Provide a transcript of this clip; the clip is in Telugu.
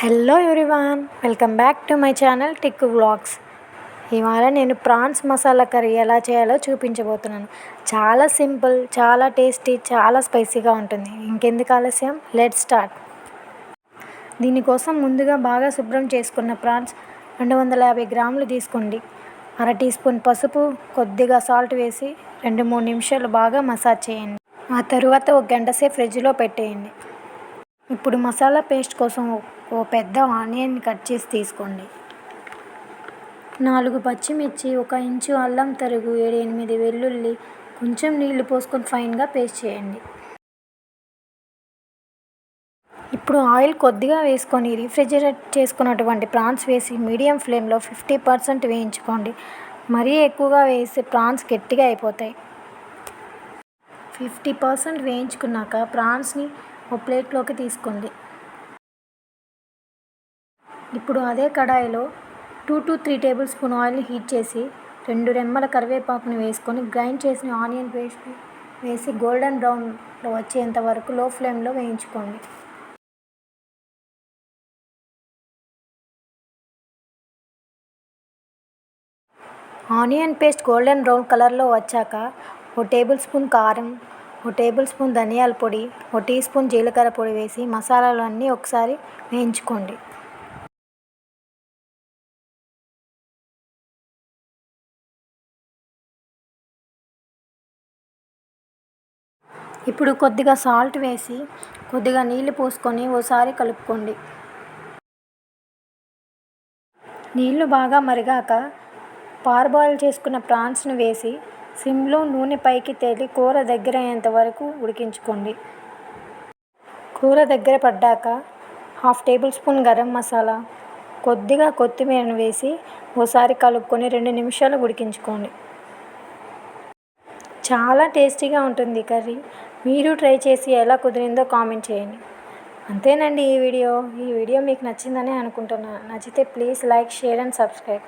Hello everyone welcome back to my channel Tikku vlogs. ఇవాళ నేను ప్రాన్స్ మసాలా కర్రీ ఎలా చేయాలో చూపించబోతున్నాను. చాలా సింపుల్ చాలా టేస్టీ చాలా స్పైసీగా ఉంటుంది. ఇంకెందుకు ఆలస్యం? Let start. దీనికోసం ముందుగా బాగా శుభ్రం చేసుకున్న ప్రాన్స్ రెండు వందల యాభై గ్రాములు తీసుకోండి. అర టీ స్పూన్ పసుపు కొద్దిగా సాల్ట్ వేసి రెండు మూడు నిమిషాలు బాగా మసాజ్ చేయండి. ఆ తరువాత ఒక గంట సేపు ఫ్రిడ్జ్లో పెట్టేయండి. ఇప్పుడు మసాలా పేస్ట్ కోసం ఓ పెద్ద ఆనియన్ కట్ చేసి తీసుకోండి. నాలుగు పచ్చిమిర్చి ఒక ఇంచు అల్లం తరుగు ఏడు ఎనిమిది వెల్లుల్లి కొంచెం నీళ్ళు పోసుకొని ఫైన్గా పేస్ట్ చేయండి. ఇప్పుడు ఆయిల్ కొద్దిగా వేసుకొని రిఫ్రిజిరేట్ చేసుకున్నటువంటి ప్రాన్స్ వేసి మీడియం ఫ్లేమ్లో ఫిఫ్టీ పర్సెంట్ వేయించుకోండి. మరీ ఎక్కువగా వేసి ప్రాన్స్ గట్టిగా అయిపోతాయి. ఫిఫ్టీ పర్సెంట్ వేయించుకున్నాక ప్రాన్స్ని ఒక ప్లేట్లోకి తీసుకోండి ఇప్పుడు అదే కడాయిలో two to three tablespoon ఆయిల్ని హీట్ చేసి రెండు రెమ్మల కరివేపాకుని వేసుకొని గ్రైండ్ చేసిన ఆనియన్ పేస్ట్ వేసి గోల్డెన్ బ్రౌన్లో వచ్చేంత వరకు లో ఫ్లేమ్లో వేయించుకోండి. ఆనియన్ పేస్ట్ గోల్డెన్ బ్రౌన్ కలర్లో వచ్చాక ఓ టేబుల్ స్పూన్ కారం ఓ టేబుల్ స్పూన్ ధనియాల పొడి ఓ టీ స్పూన్ జీలకర్ర పొడి వేసి మసాలాలు అన్నీ ఒకసారి వేయించుకోండి. ఇప్పుడు కొద్దిగా సాల్ట్ వేసి కొద్దిగా నీళ్ళు పోసుకొని ఓసారి కలుపుకోండి. నీళ్ళు బాగా మరిగాక పార్బాయిల్ చేసుకున్న ప్రాన్స్ను వేసి సిమ్లో నూనె పైకి తేలి కూర దగ్గర అయ్యేంత వరకు ఉడికించుకోండి. కూర దగ్గర పడ్డాక half tablespoon garam masala కొద్దిగా కొత్తిమీరను వేసి ఓసారి కలుపుకొని రెండు నిమిషాలు ఉడికించుకోండి. చాలా టేస్టీగా ఉంటుంది కర్రీ. మీరు ట్రై చేసి ఎలా కుదిరిందో కామెంట్ చేయండి. అంతేనండి ఈ వీడియో. ఈ వీడియో మీకు నచ్చిందని అనుకుంటున్నాను నచ్చితే please like share and subscribe.